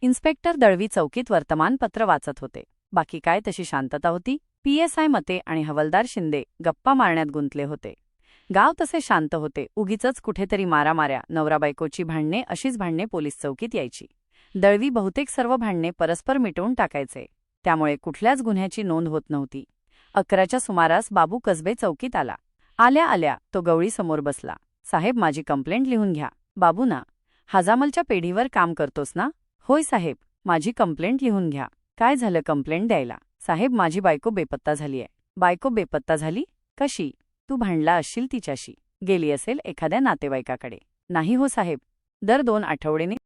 Inspector Dalvi चौकीत वर्तमानपत्र वाचत होते. बाकी काय तशी शांतता होती? पीएसआय मते आणि हवलदार शिंदे गप्पा मारण्यात गुंतले होते. गाव तसे शांत होते. उगीच कुठेतरी मारामाऱ्या नवरा बायकोची भांडणे अशीच भांडणे पोलीस चौकीत यायची. दळवी बहुतेक सर्व भांडणे परस्पर मिटवून टाकायचे. त्यामुळे कुठल्याच गुन्ह्याची नोंद होत नव्हती. अकराच्या सुमारास बाबू कसबे चौकीत आला. आल्या आल्या तो गवळीसमोर बसला. साहेब माझी कंप्लेंट लिहून घ्या. बाबू ना हजामलच्या पेढीवर काम करतोस ना? होय साहेब माझी कंप्लेंट लिहून घ्या. काय झालं कंप्लेंट द्यायला? साहेब माझी बायको बेपत्ता झालीय. बायको बेपत्ता झाली? कशी? तू भांडला असशील तिच्याशी. गेली असेल एखाद्या नातेवाईकाकडे. नाही हो साहेब. दर दोन आठवडेने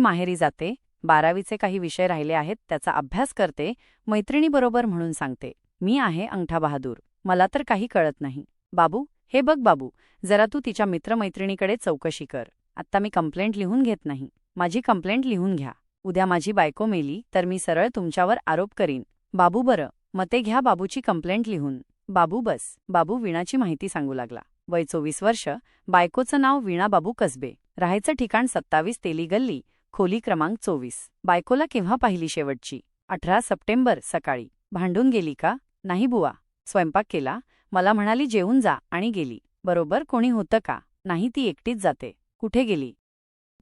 माहेरी जाते बारावीचे काही विषय राहिले आहेत त्याचा अभ्यास करते मैत्रिणीबरोबर म्हणून सांगते. मी आहे अंगठा बहादूर. मला तर काही कळत नाही. बाबू हे बघ बाबू जरा तू तिच्या मित्रमैत्रिणीकडे चौकशी कर. आत्ता मी कंप्लेंट लिहून घेत नाही. माझी कंप्लेंट लिहून घ्या. उद्या माझी बायको मेली तर मी सरळ तुमच्यावर आरोप करीन. बाबू बरं. मते घ्या बाबूची कंप्लेंट लिहून. बाबू बस. बाबू वीणाची माहिती सांगू लागला. वय चोवीस वर्ष. बायकोचं नाव वीणा बाबू कसबे. राहायचं ठिकाण सत्तावीस तेली गल्ली खोली क्रमांक चोवीस. बायकोला केव्हा पाहिली शेवटची? अठरा सप्टेंबर सकाळी. भांडून गेली का? नाही बुवा. स्वयंपाक केला? मला म्हणाली जेवून जा आणि गेली. बरोबर कोणी होतं का? नाही ती एकटीच जाते. कुठे गेली?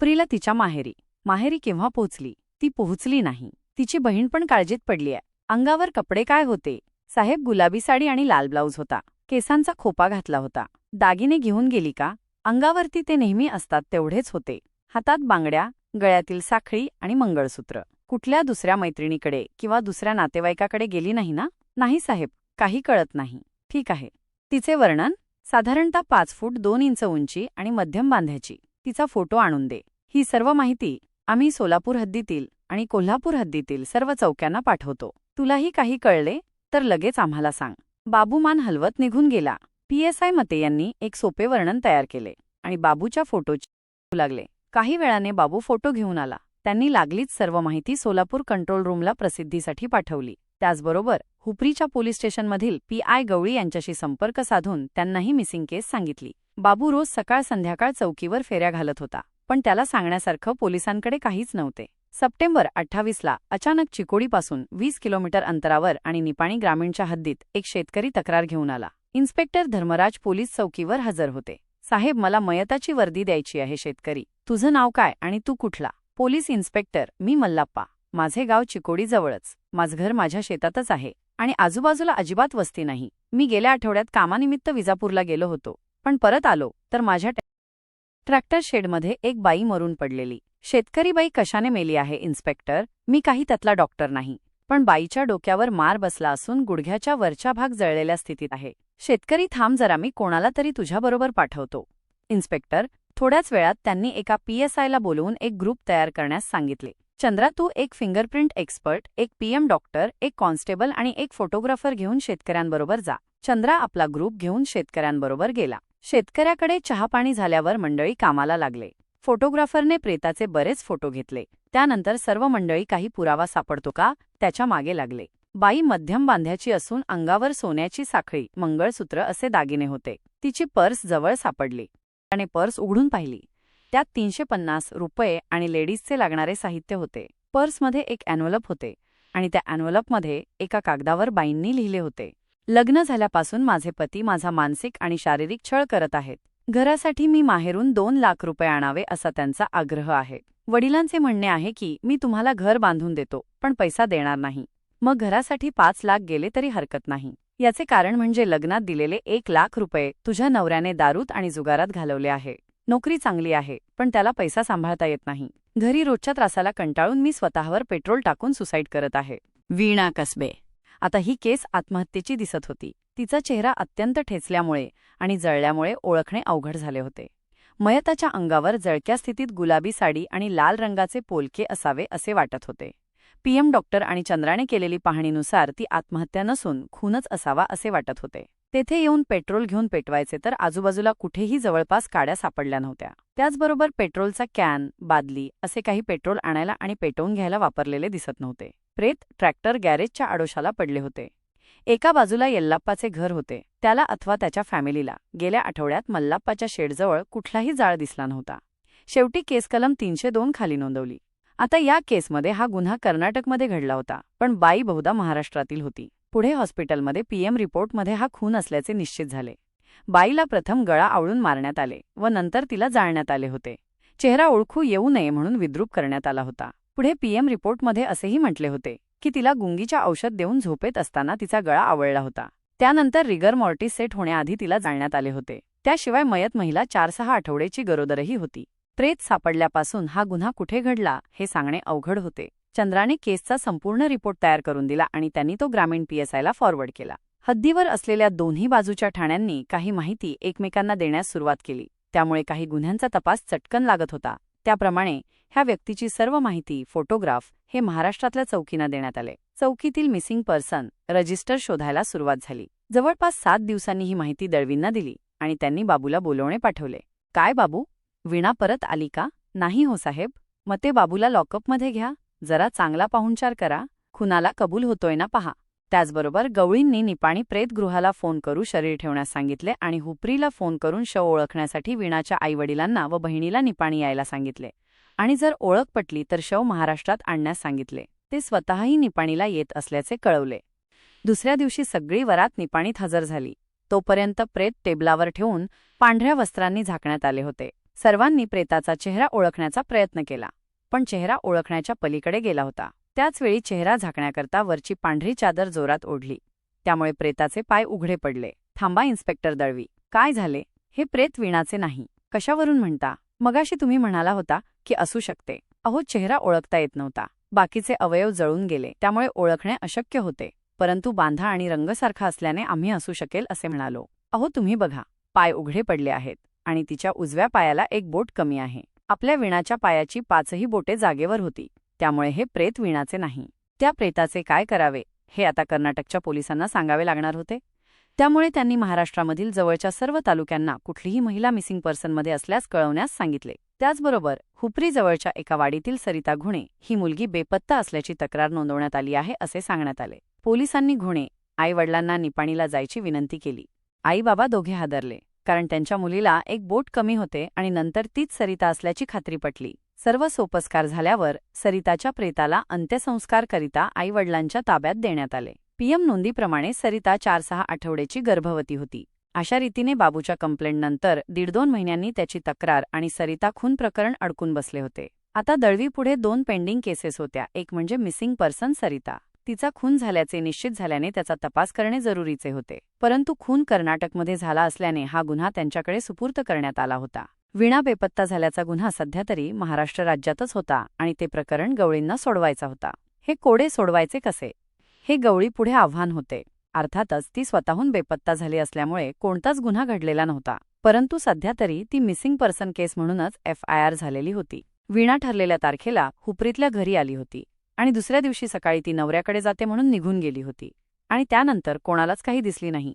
प्रिला तिच्या माहेरी. माहेरी केव्हा पोहोचली? ती पोहोचली नाही. तिची बहीण पण काळजीत पडलीय अंगावर कपडे काय होते? साहेब गुलाबी साडी आणि लाल ब्लाऊज होता. केसांचा खोपा घातला होता. दागिने घेऊन गेली का? अंगावरती ते नेहमी असतात तेवढेच होते. हातात बांगड्या गळ्यातील साखळी आणि मंगळसूत्र. कुठल्या दुसऱ्या मैत्रिणीकडे किंवा दुसऱ्या नातेवाईकाकडे गेली नाही ना? नाही साहेब. काही कळत नाही. ठीक आहे. तिचे वर्णन साधारणतः पाच फूट दोन इंच उंची आणि मध्यम बांध्याची. तिचा फोटो आणून दे. ही सर्व माहिती आम्ही सोलापूर हद्दीतील आणि कोल्हापूर हद्दीतील सर्व चौक्यांना पाठवतो. तुलाही काही कळले? तर लगेच आम्हाला सांग. बाबूमान हलवत निघून गेला. पीएसआय मते यांनी एक सोपे वर्णन तयार केले आणि बाबूच्या फोटोची लागले. काही वेळाने बाबू फोटो घेऊन आला. त्यांनी लागलीच सर्व माहिती सोलापूर कंट्रोल रूमला प्रसिद्धीसाठी पाठवली. त्याचबरोबर हुपरीच्या पोलीस स्टेशनमधील पी आय गवळी यांच्याशी संपर्क साधून त्यांनाही मिसिंग केस सांगितली. बाबू रोज सकाळ संध्याकाळ चौकीवर फेऱ्या घालत होता पण त्याला सांगण्यासारखं पोलिसांकडे काहीच नव्हते. सप्टेंबर अठ्ठावीसला अचानक चिकोडीपासून वीस किलोमीटर अंतरावर आणि निपाणी ग्रामीणच्या हद्दीत एक शेतकरी तक्रार घेऊन आला. इन्स्पेक्टर धर्मराज पोलीस चौकीवर हजर होते. साहेब मला मयताची वर्दी द्यायची आहे शेतकरी. तुझं नाव काय आणि तू कुठला? पोलीस इन्स्पेक्टर मी मल्लाप्पा. माझे गाव चिकोडीजवळच. माझं घर माझ्या शेतातच आहे आणि आजूबाजूला अजिबात वस्ती नाही. मी गेल्या आठवड्यात कामानिमित्त विजापूरला गेलो होतो. पण परत आलो तर माझ्या ट्रॅक्टर शेडमध्ये एक बाई मरून पडलेली. शेतकरी बाई कशाने मेली आहे इन्स्पेक्टर? मी काही त्यातला डॉक्टर नाही. पण बाईच्या डोक्यावर मार बसला असून गुडघ्याच्या वरच्या भाग जळलेल्या स्थितीत आहे. शेतकरी थांब जरा मी कोणाला तरी तुझ्याबरोबर पाठवतो. इन्स्पेक्टर थोड्याच वेळात त्यांनी एका पीएसआयला बोलवून एक ग्रुप तयार करण्यास सांगितले. चंद्रा तू एक फिंगरप्रिंट एक्सपर्ट एक पीएम डॉक्टर एक कॉन्स्टेबल आणि एक फोटोग्राफर घेऊन शेतकऱ्यांबरोबर जा. चंद्रा आपला ग्रुप घेऊन शेतकऱ्यांबरोबर गेला. शेतकऱ्याकडे चहापाणी झाल्यावर मंडळी कामाला लागले. फोटोग्राफरने प्रेताचे बरेच फोटो घेतले. त्यानंतर सर्व मंडळी काही पुरावा सापडतो का? त्याच्यामागे लागले. बाई मध्यम बांध्याची असून अंगावर सोन्याची साखळी मंगळसूत्र असे दागिने होते. तिची पर्स जवळ सापडली. त्याने पर्स उघडून पाहिली. त्यात तीनशे पन्नास रुपये आणि लेडीजचे लागणारे साहित्य होते. पर्समध्ये एक ॲन्व्हलप होते आणि त्या ॲन्व्हलपमध्ये एका कागदावर बाईंनी लिहिले होते. लग्न झाल्यापासून माझे पती माझा मानसिक आणि शारीरिक छळ करत आहेत. घरासाठी मी माहेरून दोन लाख रुपये आणावे असा त्यांचा आग्रह आहे. वडिलांचे म्हणणे आहे की मी तुम्हाला घर बांधून देतो पण पैसा देणार नाही. मग घरासाठी पाच लाख गेले तरी हरकत नाही. याचे कारण म्हणजे लग्नात दिलेले एक लाख रुपये तुझ्या नवऱ्याने दारूत आणि जुगारात घालवले आहे. नोकरी चांगली आहे पण त्याला पैसा सांभाळता येत नाही. घरी रोजच्या त्रासाला कंटाळून मी स्वतःवर पेट्रोल टाकून सुसाईड करत आहे. वीणा कसबे. आता ही केस आत्महत्येची दिसत होती. तिचा चेहरा अत्यंत ठेचल्यामुळे आणि जळल्यामुळे ओळखणे अवघड झाले होते. मयताच्या अंगावर जळक्या स्थितीत गुलाबी साडी आणि लाल रंगाचे पोलके असावे असे वाटत होते. पीएम डॉक्टर आणि चंद्राने केलेली पाहणीनुसार ती आत्महत्या नसून खूनच असावा असे वाटत होते. तेथे येऊन पेट्रोल घेऊन पेटवायचे तर आजूबाजूला कुठेही जवळपास काड्या सापडल्या नव्हत्या. त्याचबरोबर पेट्रोलचा कॅन बादली असे काही पेट्रोल आणायला आणि पेटवून घ्यायला वापरलेले दिसत नव्हते. प्रेत ट्रॅक्टर गॅरेजच्या आडोशाला पडले होते. एका बाजूला यल्लाप्पाचे घर होते. त्याला अथवा त्याच्या फॅमिलीला गेल्या आठवड्यात मल्लाप्पाच्या शेडजवळ कुठलाही जाळ दिसला नव्हता. शेवटी केस कलम तीनशे दोन खाली नोंदवली. आता या केसमध्ये हा गुन्हा कर्नाटकमध्ये घडला होता पण बाई बहुधा महाराष्ट्रातील होती. पुढे हॉस्पिटलमध्ये पीएम रिपोर्टमध्ये हा खून असल्याचे निश्चित झाले. बाईला प्रथम गळा आवळून मारण्यात आले व नंतर तिला जाळण्यात आले होते. चेहरा ओळखू येऊ नये म्हणून विद्रूप करण्यात आला होता. पुढे पीएम रिपोर्टमध्ये असेही म्हटले होते की तिला गुंगीच्या औषध देऊन झोपेत असताना तिचा गळा आवळला होता. त्यानंतर रिगर मॉर्टिस सेट होण्याआधी तिला जाळण्यात आले होते. त्याशिवाय मयत महिला चार सहा आठवड्याची गरोदरही होती. प्रेत सापडल्यापासून हा गुन्हा कुठे घडला हे सांगणे अवघड होते. चंद्राने केसचा संपूर्ण रिपोर्ट तयार करून दिला आणि त्यांनी तो ग्रामीण पीएसआयला फॉरवर्ड केला. हद्दीवर असलेल्या दोन्ही बाजूच्या ठाण्यांनी काही माहिती एकमेकांना देण्यास सुरुवात केली. त्यामुळे काही गुन्ह्यांचा तपास चटकन लागत होता. त्याप्रमाणे ह्या व्यक्तीची सर्व माहिती फोटोग्राफ हे महाराष्ट्रातल्या चौकीना देण्यात आले. चौकीतील मिसिंग पर्सन रजिस्टर शोधायला सुरुवात झाली. जवळपास सात दिवसांनी ही माहिती दळवींना दिली आणि त्यांनी बाबूला बोलवणे पाठवले. काय बाबू? वीणा परत आली का? नाही हो साहेब. मग ते बाबूला लॉकअपमध्ये घ्या. जरा चांगला पाहुणचार करा. खुनाला कबूल होतोय ना पहा. त्याचबरोबर गवळींनी निपाणी प्रेतगृहाला फोन करू शरीर ठेवण्यास सांगितले आणि हुपरीला फोन करून शव ओळखण्यासाठी वीणाच्या आईवडिलांना व बहिणीला निपाणी यायला सांगितले. आणि जर ओळख पटली तर शव महाराष्ट्रात आणण्यास सांगितले. ते स्वतःही निपाणीला येत असल्याचे कळवले. दुसऱ्या दिवशी सगळी वरात निपाणीत हजर झाली. तोपर्यंत प्रेत टेबलावर ठेवून पांढऱ्या वस्त्रांनी झाकण्यात आले होते. सर्वांनी प्रेताचा चेहरा ओळखण्याचा प्रयत्न केला. पण चेहरा ओळखण्याच्या पलीकडे गेला होता. त्याचवेळी चेहरा झाकण्याकरता वरची पांढरी चादर जोरात ओढली. त्यामुळे प्रेताचे पाय उघडे पडले. थांबा इन्स्पेक्टर दळवी. काय झाले? हे प्रेत विणाचे नाही. कशावरून म्हणता? मगाशी तुम्ही म्हणाला होता की असू शकते. अहो चेहरा ओळखता येत नव्हता. बाकीचे अवयव जळून गेले. त्यामुळे ओळखणे अशक्य होते. परंतु बांधा आणि रंगसारखा असल्याने आम्ही असू शकेल असे म्हणालो. अहो तुम्ही बघा. पाय उघडे पडले आहेत आणि तिच्या उजव्या पायाला एक बोट कमी आहे. आपल्या विणाच्या पायाची पाचही बोटे जागेवर होती. त्यामुळे हे प्रेत विणाचे नाही. त्या प्रेताचे काय करावे हे आता कर्नाटकच्या पोलिसांना सांगावे लागणार होते. त्यामुळे त्यांनी महाराष्ट्रामधील जवळच्या सर्व तालुक्यांना कुठलीही महिला मिसिंग पर्सनमध्ये असल्यास कळवण्यास सांगितले. त्याचबरोबर हुपरी जवळच्या एका वाडीतील सरिता घुणे ही मुलगी बेपत्ता असल्याची तक्रार नोंदवण्यात आली आहे असे सांगण्यात आले. पोलिसांनी घुणे आईवडिलांना निपाणीला जायची विनंती केली. आई बाबा दोघे हादरले कारण त्यांच्या मुलीला एक बोट कमी होते आणि नंतर तीच सरिता असल्याची खात्री पटली. सर्व सोपस्कार झाल्यावर सरिताच्या प्रेताला अंत्यसंस्कारकरिता आईवडिलांच्या ताब्यात देण्यात आले. पीएम नोंदीप्रमाणे सरिता चार सहा आठवड्याची गर्भवती होती. अशा रीतीने बाबूच्या कंप्लेंटनंतर दीड दोन महिन्यांनी त्याची तक्रार आणि सरिता खून प्रकरण अडकून बसले होते. आता दळवीपुढे दोन पेंडिंग केसेस होत्या. एक म्हणजे मिसिंग पर्सन सरिता. तिचा खून झाल्याचे निश्चित झाल्याने त्याचा तपास करणे जरुरीचे होते. परंतु खून कर्नाटकमध्ये झाला असल्याने हा गुन्हा त्यांच्याकडे सुपूर्त करण्यात आला होता. विणा बेपत्ता झाल्याचा गुन्हा सध्या तरी महाराष्ट्र राज्यातच होता आणि ते प्रकरण गवळींना सोडवायचा होता. हे कोडे सोडवायचे कसे? हे गवळी पुढे आव्हान होते. अर्थातच ती स्वतःहून बेपत्ता झाली असल्यामुळे कोणताच गुन्हा घडलेला नव्हता. परंतु सध्या तरी ती मिसिंग पर्सन केस म्हणूनच एफ आय आर झालेली होती. वीणा ठरलेल्या तारखेला हुपरीतल्या घरी आली होती आणि दुसऱ्या दिवशी सकाळी ती नवऱ्याकडे जाते म्हणून निघून गेली होती. आणि त्यानंतर कोणालाच काही दिसली नाही.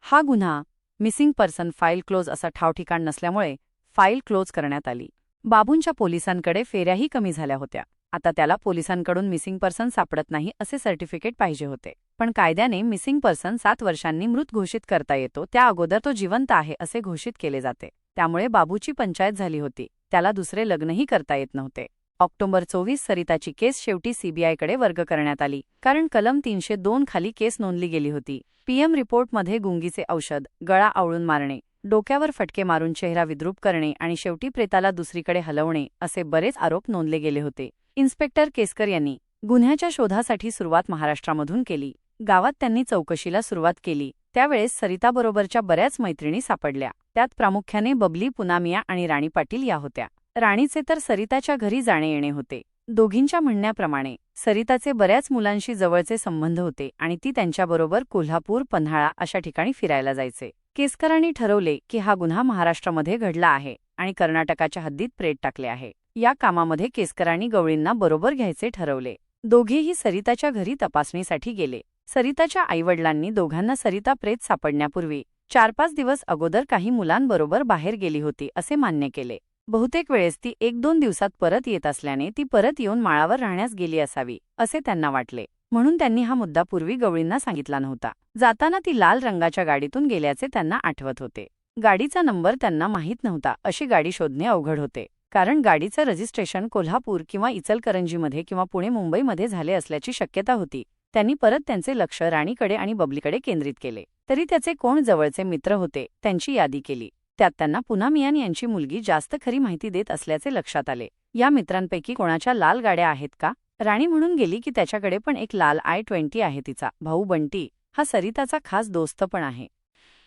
हा गुन्हा मिसिंग पर्सन फाईल क्लोज असा ठावठिकाण नसल्यामुळे फाईल क्लोज करण्यात आली. बाबूंच्या पोलिसांकडे फेऱ्याही कमी झाल्या होत्या. आता त्याला पोलिसांकडून मिसिंग पर्सन सापडत नाही असे सर्टिफिकेट पाहिजे होते. पण कायद्याने मिसिंग पर्सन सात वर्षांनी मृत घोषित करता येतो त्या अगोदर तो जिवंत आहे असे घोषित केले जाते. त्यामुळे बाबूची पंचायत झाली होती. त्याला दुसरे लग्नही करता येत नव्हते. ऑक्टोबर चोवीस सरिताची केस शेवटी सीबीआयकडे वर्ग करण्यात आली. कारण कलम तीनशे दोन खाली केस नोंदली गेली होती. पीएम रिपोर्टमध्ये गुंगीचे औषध गळा आवळून मारणे डोक्यावर फटके मारून चेहरा विद्रूप करणे आणि शेवटी प्रेताला दुसरीकडे हलवणे असे बरेच आरोप नोंदले गेले होते. इन्स्पेक्टर केसकर यांनी गुन्ह्याच्या शोधासाठी सुरुवात महाराष्ट्रामधून केली. गावात त्यांनी चौकशीला सुरुवात केली. त्यावेळेस सरिताबरोबरच्या बऱ्याच मैत्रिणी सापडल्या. त्यात प्रामुख्याने बबली पुनामिया आणि राणी पाटील या होत्या. राणीचे तर सरिताच्या घरी जाणे येणे होते. दोघींच्या म्हणण्याप्रमाणे सरिताचे बऱ्याच मुलांशी जवळचे संबंध होते आणि ती त्यांच्याबरोबर कोल्हापूर पन्हाळा अशा ठिकाणी फिरायला जायचे. केसकरांनी ठरवले की हा गुन्हा महाराष्ट्रामध्ये घडला आहे आणि कर्नाटकाच्या हद्दीत प्रेत टाकले आहे. या कामामध्ये केसकरांनी गवळींना बरोबर घ्यायचे ठरवले. दोघेही सरिताच्या घरी तपासणीसाठी गेले. सरिताच्या आईवडिलांनी दोघांना सरिता प्रेत सापडण्यापूर्वी चार पाच दिवस अगोदर काही मुलांबरोबर बाहेर गेली होती असे मान्य केले. बहुतेक वेळेस ती एक दोन दिवसात परत येत असल्याने ती परत येऊन माळावर राहण्यास गेली असावी असे त्यांना वाटले. म्हणून त्यांनी हा मुद्दा पूर्वी गवळींना सांगितला नव्हता. जाताना ती लाल रंगाच्या गाडीतून गेल्याचे त्यांना आठवत होते. गाडीचा नंबर त्यांना माहीत नव्हता अशी गाडी शोधणे अवघड होते. कारण गाडीचं रजिस्ट्रेशन कोल्हापूर किंवा इचलकरंजीमध्ये किंवा पुणे मुंबईमध्ये झाले असल्याची शक्यता होती. त्यांनी परत त्यांचे लक्ष राणीकडे आणि बबलीकडे केंद्रित केले. तरी त्याचे कोण जवळचे मित्र होते त्यांची यादी केली. त्यात त्यांना पुन्हा मियान यांची मुलगी जास्त खरी माहिती देत असल्याचे लक्षात आले. या मित्रांपैकी कोणाच्या लाल गाड्या आहेत का? राणी म्हणून गेली की त्याच्याकडे पण एक लाल आय ट्वेंटी आहे तिचा. भाऊ बंटी हा सरिताचा खास दोस्त पण आहे.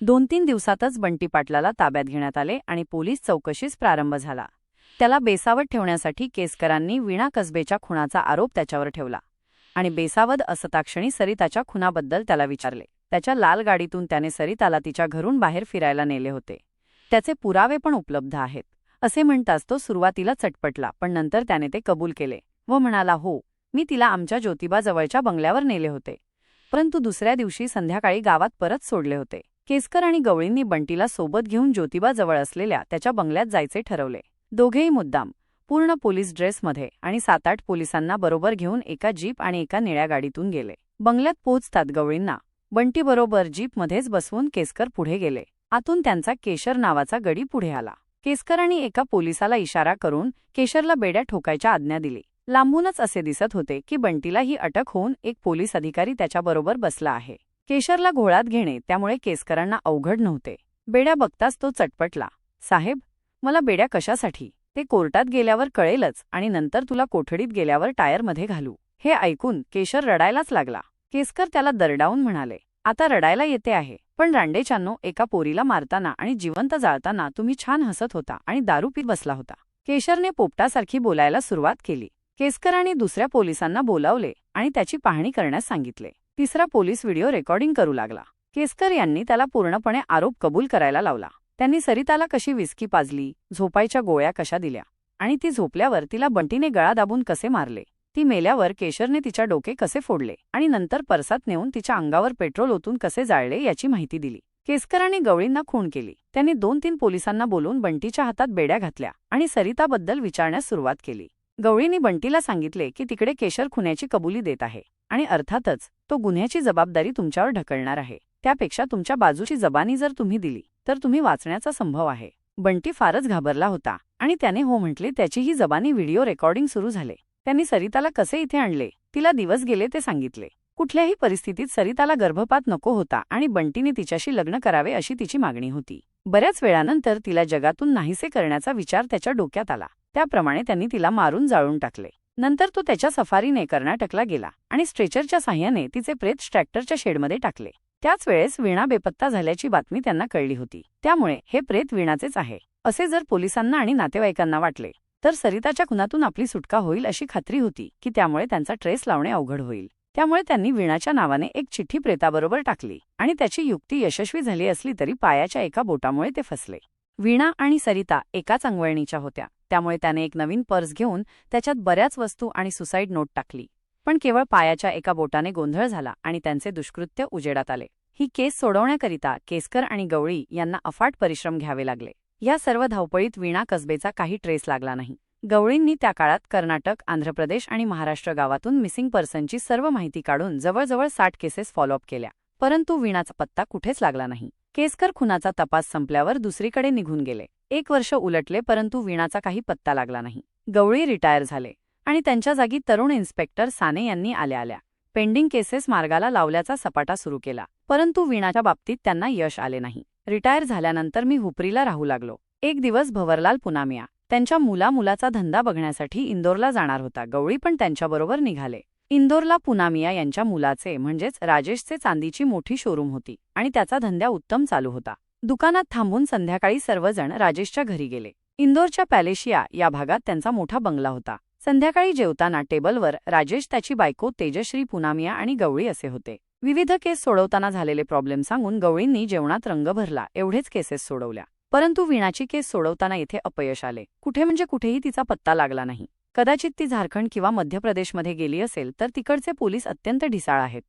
दोन तीन दिवसातच बंटी पाटलाला ताब्यात घेण्यात आले आणि पोलीस चौकशीस प्रारंभ झाला. त्याला बेसावत ठेवण्यासाठी केसकरांनी विणा कसबेच्या खुनाचा आरोप त्याच्यावर ठेवला आणि बेसावद असताक्षणी सरिताच्या खुनाबद्दल त्याला विचारले. त्याच्या लाल गाडीतून त्याने सरिताला तिच्या घरून बाहेर फिरायला नेले होते. त्याचे पुरावे पण उपलब्ध आहेत. असे म्हणताच तो सुरुवातीला चटपटला पण नंतर त्याने ते कबूल केले. व म्हणाला हो मी तिला आमच्या ज्योतिबाजवळच्या बंगल्यावर नेले होते. परंतु दुसऱ्या दिवशी संध्याकाळी गावात परत सोडले होते. केसकर आणि गवळींनी बंटीला सोबत घेऊन ज्योतिबाजवळ असलेल्या त्याच्या बंगल्यात जायचे ठरवले. दोघेही मुद्दाम. पूर्ण पोलीस ड्रेसमध्ये आणि सात आठ पोलिसांना बरोबर घेऊन एका जीप आणि एका निळ्या गाडीतून गेले. बंगल्यात पोहोचतात गवळींना. बंटीबरोबर जीपमध्येच बसवून केसकर पुढे गेले. आतून त्यांचा केशर नावाचा गडी पुढे आला. केसकरांनी एका पोलिसाला इशारा करून केशरला बेड्या ठोकायच्या आज्ञा दिली. लांबूनच असे दिसत होते की बंटीला ही अटक होऊन एक पोलीस अधिकारी त्याच्याबरोबर बसला आहे. केशरला घोळात घेणे त्यामुळे केसकरांना अवघड नव्हते. बेड्या बघताच तो चटपटला. साहेब मला बेड्या कशासाठी? ते कोर्टात गेल्यावर कळेलच आणि नंतर तुला कोठडीत गेल्यावर टायरमध्ये घालू. हे ऐकून केशर रडायलाच लागला. केसकर त्याला दरडावून म्हणाले आता रडायला येते आहे पण रांडेचांनो एका पोरीला मारताना आणि जिवंत जाळताना तुम्ही छान हसत होता आणि दारू पीत बसला होता. केशरने पोपटासारखी बोलायला सुरुवात केली. केसकरांनी दुसऱ्या पोलिसांना बोलावले आणि त्याची पाहणी करण्यास सांगितले. तिसरा पोलीस व्हिडिओ रेकॉर्डिंग करू लागला. केसकर यांनी त्याला पूर्णपणे आरोप कबूल करायला लावला. त्यांनी सरिताला कशी विस्की पाजली झोपायच्या गोळ्या कशा दिल्या आणि ती झोपल्यावर तिला बंटीने गळा दाबून कसे मारले ती मेल्यावर केशरने तिच्या डोके कसे फोडले आणि नंतर परसात नेऊन तिच्या अंगावर पेट्रोल ओतून कसे जाळले याची माहिती दिली. केसकरांनी गवळींना खून केली. त्यांनी दोन तीन पोलिसांना बोलून बंटीच्या हातात बेड्या घातल्या आणि सरिताबद्दल विचारण्यास सुरुवात केली. गवळींनी बंटीला सांगितले की तिकडे केशर खुन्याची कबुली देत आहे आणि अर्थातच तो गुन्ह्याची जबाबदारी तुमच्यावर ढकलणार आहे. त्यापेक्षा तुमच्या बाजूची जबानी जर तुम्ही दिली तर तुम्ही वाचण्याचा संभव आहे. बंटी फारच घाबरला होता आणि त्याने हो म्हटले त्याचीही जबानी व्हिडिओ रेकॉर्डिंग सुरू झाले. त्यांनी सरिताला कसे इथे आणले? तिला दिवस गेले ते सांगितले. कुठल्याही परिस्थितीत सरिताला गर्भपात नको होता आणि बंटीने तिच्याशी लग्न करावे अशी तिची मागणी होती. बऱ्याच वेळानंतर तिला जगातून नाहीसे करण्याचा विचार त्याच्या डोक्यात आला. त्याप्रमाणे त्यांनी तिला मारून जाळून टाकले. नंतर तो त्याच्या सफारीने कर्नाटकला गेला आणि स्ट्रेचरच्या साह्याने तिचे प्रेत ट्रॅक्टरच्या शेडमध्ये टाकले. त्याच वेळेस वीणा बेपत्ता झाल्याची बातमी त्यांना कळली होती. त्यामुळे हे प्रेत वीणाचेच आहे असे जर पोलिसांना आणि नातेवाईकांना वाटले तर सरिताच्या खुनातून आपली सुटका होईल अशी खात्री होती की त्यामुळे त्यांचा ट्रेस लावणे अवघड होईल. त्यामुळे त्यांनी वीणाच्या नावाने एक चिठ्ठी प्रेताबरोबर टाकली आणि त्याची युक्ती यशस्वी झाली असली तरी पायाच्या एका बोटामुळे ते फसले. वीणा आणि सरिता एकाच अंगवळणीच्या होत्या. त्यामुळे त्याने एक नवीन पर्स घेऊन त्याच्यात बऱ्याच वस्तू आणि सुसाईड नोट टाकली. पण केवळ पायाच्या एका बोटाने गोंधळ झाला आणि त्यांचे दुष्कृत्य उजेडात आले. ही केस सोडवण्याकरिता केसकर आणि गवळी यांना अफाट परिश्रम घ्यावे लागले. या सर्व धावपळीत वीणा कसबेचा काही ट्रेस लागला नाही. गवळींनी त्या काळात कर्नाटक आंध्र प्रदेश आणि महाराष्ट्र गावातून मिसिंग पर्सनची सर्व माहिती काढून जवळजवळ साठ केसेस फॉलोअप केल्या. परंतु वीणाचा पत्ता कुठेच लागला नाही. केसकर खुनाचा तपास संपल्यावर दुसरीकडे निघून गेले. एक वर्ष उलटले परंतु वीणाचा काही पत्ता लागला नाही. गवळी रिटायर झाले आणि त्यांच्या जागी तरुण इन्स्पेक्टर साने यांनी आल्या आल्या. पेंडिंग केसेस मार्गाला लावल्याचा सपाटा सुरू केला परंतु वीणाच्या बाबतीत त्यांना यश आले नाही. रिटायर झाल्यानंतर मी हुपरीला राहू लागलो. एक दिवस भवरलाल पुनामिया त्यांच्या मुला मुलाचा धंदा बघण्यासाठी इंदोरला जाणार होता. गवळी पण त्यांच्याबरोबर निघाले. इंदोरला पुनामिया यांच्या मुलाचे म्हणजेच राजेशचे चांदीची मोठी शोरूम होती आणि त्याचा धंद्या उत्तम चालू होता. दुकानात थांबून संध्याकाळी सर्वजण राजेशच्या घरी गेले. इंदोरच्या पॅलेशिया या भागात त्यांचा मोठा बंगला होता. संध्याकाळी जेवताना टेबलवर राजेश त्याची बायको तेजश्री पुनामिया आणि गवळी असे होते. विविध केस सोडवताना झालेले प्रॉब्लेम सांगून गवळींनी जेवणात रंग भरला एवढेच केसेस सोडवल्या. परंतु वीणाची केस सोडवताना इथे अपयश आले. कुठे म्हणजे कुठेही तिचा पत्ता लागला नाही. कदाचित ती झारखंड किंवा मध्य प्रदेशमध्ये गेली असेल तर तिकडचे पोलीस अत्यंत ढिसाळ आहेत.